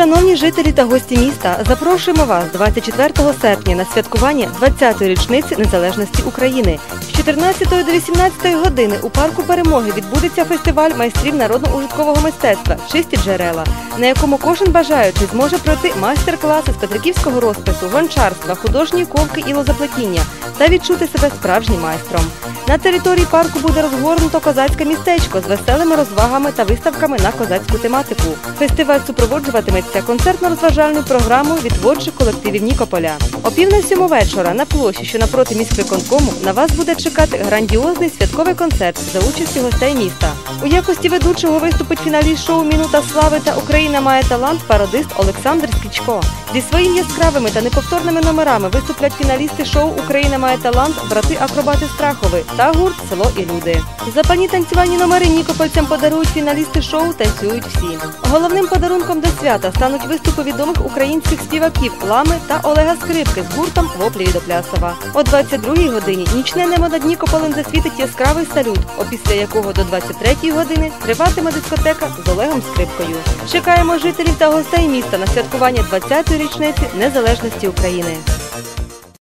Шановні жителі та гості міста, запрошуємо вас 24 серпня на святкування 20-ї річниці незалежності України. З 14 до 18 години у парку перемоги відбудеться фестиваль майстрів народно-ужиткового мистецтва Чисті джерела, на якому кожен бажаючий зможе пройти майстер-класи з петриківського розпису, гончарства, художньої ковки і лозоплетіння та відчути себе справжнім майстром. На території парку буде розгорнуто козацьке містечко з веселими розвагами та виставками на козацьку тематику. Фестиваль супроводжуватиметься концертно-розважальною програмою від творчих колективів Нікополя. О пів на сьому вечора на площі, що напроти міськвиконкому, на вас буде чекати грандіозний святковий концерт за участю гостей міста. У якості ведучого виступить фіналіст шоу Мінута слави та Україна має талант пародист Олександр Скічко. Зі своїми яскравими та неповторними номерами виступлять фіналісти шоу Україна має талант, брати акробати Страхови та гурт Село і люди. Запальні танцювальні номери нікопольцям подарують фіналісти шоу Танцюють всі. Головним подарунком до свята стануть виступи відомих українських співаків Лами та Олега Скрипки з гуртом Воплі до Плясова. О 22-й годині нічне небо над Нікополем засвітить яскравий салют, опісля якого до 23-ї години триватиме дискотека з Олегом Скрипкою. Чекаємо жителів та гостей міста на святкування 20-ї річниці незалежності України.